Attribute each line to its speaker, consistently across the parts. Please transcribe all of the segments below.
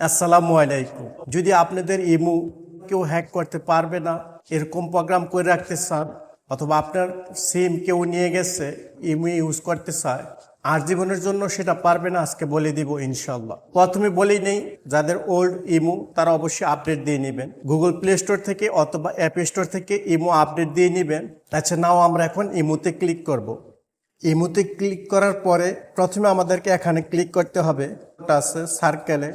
Speaker 1: আসসালামু আলাইকুম। যদি আপনাদের ইমু কেউ হ্যাক করতে পারবে না, এরকম প্রোগ্রাম করে রাখতে চান, অথবা আপনার সিম কেউ নিয়ে গেছে ইমু ইউজ করতে চায়, আর জীবনের জন্য সেটা পারবে না, আজকে বলে দিব ইনশাল্লাহ প্রথমে বলেই নেই, যাদের ওল্ড ইমু তারা অবশ্যই আপডেট দিয়ে নেবেন। গুগল প্লে স্টোর থেকে অথবা অ্যাপ স্টোর থেকে ইমু আপডেট দিয়ে নেবেন। আচ্ছা নাও আমরা এখন ইমুতে ক্লিক করব। ইমুতে ক্লিক করার পরে প্রথমে আমাদেরকে এখানে ক্লিক করতে হবে। সার্কেলে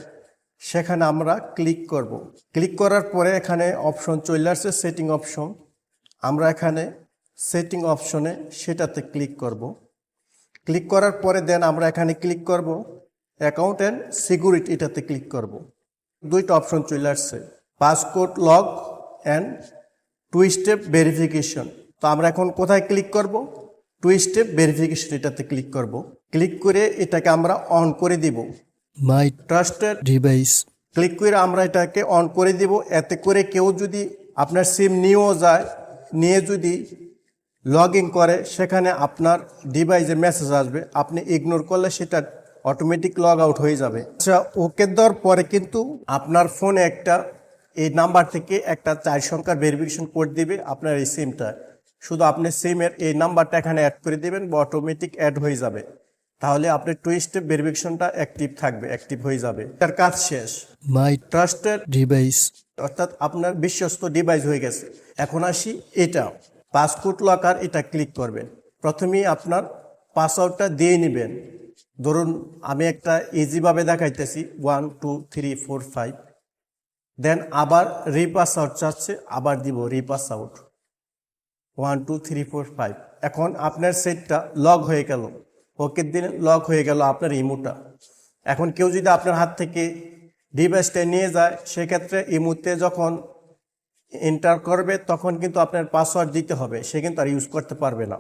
Speaker 1: সেখানে আমরা ক্লিক করব। ক্লিক করার পরে এখানে অপশন চলে আসছে সেটিং অপশন আমরা এখানে সেটিং অপশনে সেটাতে ক্লিক করব। ক্লিক করার পরে দেন আমরা এখানে ক্লিক করব অ্যাকাউন্ট অ্যান্ড সিকিউরিটি এটাতে ক্লিক করব। দুইটা অপশন চলে আসছে passcode log and two step verification তো আমরা এখন কোথায় ক্লিক করব টু স্টেপ ভেরিফিকেশন এটাতে ক্লিক করব ক্লিক করে এটাকে আমরা অন করে দিব
Speaker 2: my
Speaker 1: ট্রাস্টেড
Speaker 2: ডিভাইস
Speaker 1: ক্লিক করে আমরা এটাকে অন করে দিব। এতে করে কেউ যদি আপনার সিম নিয়েও যায় নিয়ে যদি লগ ইন করে সেখানে আপনার ডিভাইসে মেসেজ আসবে। আপনি ইগনোর করলে সেটা অটোমেটিক লগ আউট হয়ে যাবে। আচ্ছা ওকে দেওয়ার পরে কিন্তু আপনার ফোনে একটা এই নাম্বার থেকে একটা চার সংখ্যার ভেরিফিকেশন কোড দিবে আপনার এই সিমটা শুধু আপনি সিমের এই নাম্বারটা এখানে অ্যাড করে দিবেন বা অটোমেটিক অ্যাড হয়ে যাবে। তাহলে আপনার টু স্টেপ ভেরিফিকেশনটা অ্যাক্টিভ থাকবে অ্যাক্টিভ হয়ে যাবে। তার কাজ শেষ।
Speaker 2: মাই
Speaker 1: ট্রাস্টেড
Speaker 2: ডিভাইস
Speaker 1: অর্থাৎ আপনার বিশ্বস্ত ডিভাইস হয়ে গেছে। এখন আসি এটা। পাসপোর্ট লকার এটা ক্লিক করবেন। প্রথমেই আপনার পাসওয়ার্ডটা দিয়ে নেবেন। ধরুন আমি একটা ইজিভাবে দেখাইতেছি one two three four five then আবার রিপাস আউট চাচ্ছে আবার দিব রিপাস out one two three four five এখন আপনার সেটটা লগ হয়ে গেল। ওকে দিন লক হয়ে গেল আপনার ইমোটা। এখন কেউ যদি আপনার হাত থেকে ডিভাইসটা নিয়ে যায়, সেক্ষেত্রে ইমুতে যখন এন্টার করবে, তখন কিন্তু আপনার পাসওয়ার্ড দিতে হবে, সে কিন্তু আর ইউজ করতে পারবে না।